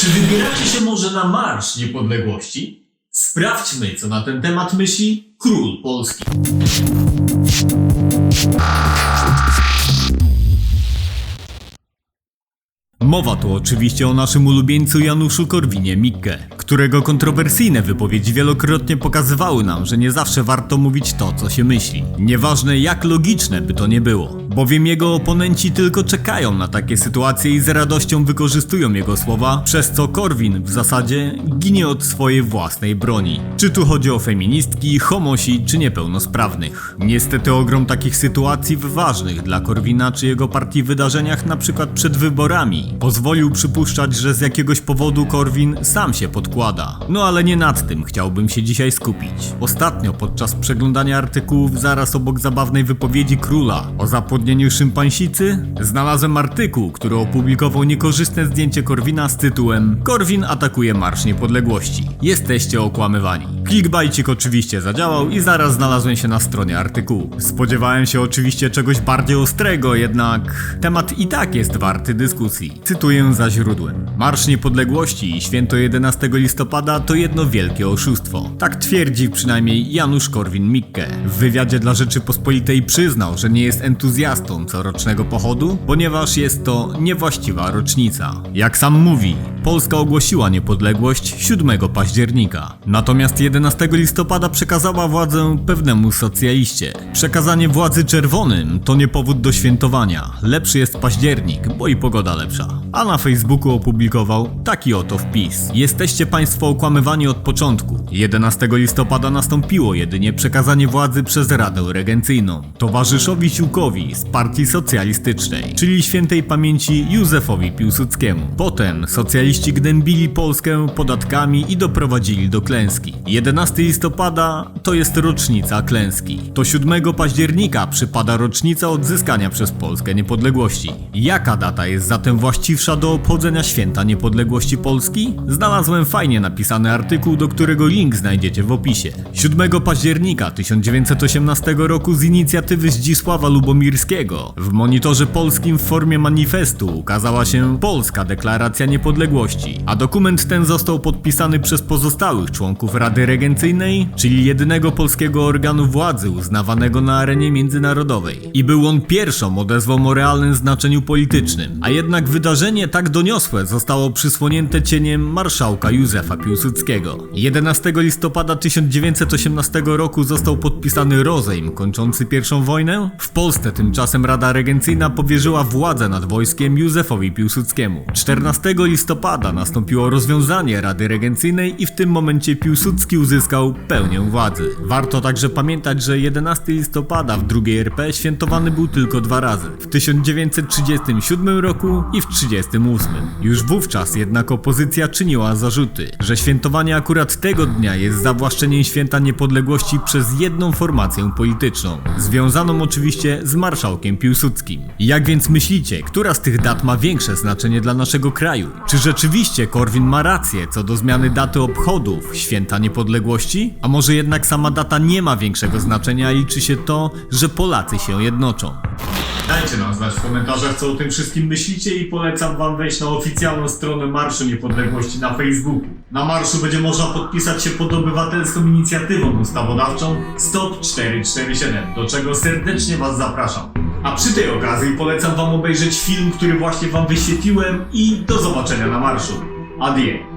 Czy wybieracie się może na Marsz Niepodległości? Sprawdźmy, co na ten temat myśli król Polski. Mowa tu oczywiście o naszym ulubieńcu Januszu Korwinie-Mikke, którego kontrowersyjne wypowiedzi wielokrotnie pokazywały nam, że nie zawsze warto mówić to, co się myśli. Nieważne jak logiczne by to nie było, bowiem jego oponenci tylko czekają na takie sytuacje i z radością wykorzystują jego słowa, przez co Korwin w zasadzie ginie od swojej własnej broni. Czy tu chodzi o feministki, homosi czy niepełnosprawnych. Niestety ogrom takich sytuacji w ważnych dla Korwina czy jego partii wydarzeniach, na przykład przed wyborami, pozwolił przypuszczać, że z jakiegoś powodu Korwin sam się podkłada. No ale nie nad tym chciałbym się dzisiaj skupić. Ostatnio podczas przeglądania artykułów zaraz obok zabawnej wypowiedzi króla o zapłodnieniu szympansicy znalazłem artykuł, który opublikował niekorzystne zdjęcie Korwina z tytułem Korwin atakuje Marsz Niepodległości. Jesteście okłamywani. Clickbaitik oczywiście zadziałał i zaraz znalazłem się na stronie artykułu. Spodziewałem się oczywiście czegoś bardziej ostrego, jednak temat i tak jest warty dyskusji. Cytuję za źródłem. Marsz Niepodległości i święto 11 listopada to jedno wielkie oszustwo. Tak twierdzi przynajmniej Janusz Korwin-Mikke. W wywiadzie dla Rzeczypospolitej przyznał, że nie jest entuzjastą corocznego pochodu, ponieważ jest to niewłaściwa rocznica. Jak sam mówi, Polska ogłosiła niepodległość 7 października. Natomiast 11 listopada przekazała władzę pewnemu socjaliście. Przekazanie władzy czerwonym to nie powód do świętowania. Lepszy jest październik, bo i pogoda lepsza. A na Facebooku opublikował taki oto wpis. Jesteście państwo okłamywani od początku. 11 listopada nastąpiło jedynie przekazanie władzy przez Radę Regencyjną. Towarzyszowi Siłkowi z Partii Socjalistycznej, czyli świętej pamięci Józefowi Piłsudskiemu. Potem socjaliści gnębili Polskę podatkami i doprowadzili do klęski. 11 listopada to jest rocznica klęski. To 7 października przypada rocznica odzyskania przez Polskę niepodległości. Jaka data jest zatem właściwsza do obchodzenia święta niepodległości Polski? Znalazłem fajnie napisany artykuł, do którego link znajdziecie w opisie. 7 października 1918 roku z inicjatywy Zdzisława Lubomirskiego w monitorze polskim w formie manifestu ukazała się Polska Deklaracja Niepodległości, a dokument ten został podpisany przez pozostałych członków Rady Regencyjnej, czyli jedynego polskiego organu władzy uznawanego na arenie międzynarodowej. I był on pierwszą odezwą o realnym znaczeniu politycznym, a jednak wydarzenie tak doniosłe zostało przysłonięte cieniem marszałka Józefa Piłsudskiego. 11 listopada 1918 roku został podpisany rozejm kończący I wojnę. W Polsce tymczasem Rada Regencyjna powierzyła władzę nad wojskiem Józefowi Piłsudskiemu. 14 listopada nastąpiło rozwiązanie Rady Regencyjnej i w tym momencie Piłsudski uzyskał pełnię władzy. Warto także pamiętać, że 11 listopada w II RP świętowany był tylko dwa razy. W 1937 roku i w 1938. Już wówczas jednak opozycja czyniła zarzuty, że świętowanie akurat tego dnia jest zawłaszczeniem święta niepodległości przez jedną formację polityczną, związaną oczywiście z marszałkiem Piłsudskim. Jak więc myślicie, która z tych dat ma większe znaczenie dla naszego kraju? Czy rzeczywiście Korwin ma rację co do zmiany daty obchodów święta niepodległości? A może jednak sama data nie ma większego znaczenia, a liczy się to, że Polacy się jednoczą? Dajcie nam znać w komentarzach, co o tym wszystkim myślicie i polecam wam wejść na oficjalną stronę Marszu Niepodległości na Facebooku. Na marszu będzie można podpisać się pod obywatelską inicjatywą ustawodawczą Stop 447, do czego serdecznie was zapraszam. A przy tej okazji polecam wam obejrzeć film, który właśnie wam wyświetliłem i do zobaczenia na marszu. Adie.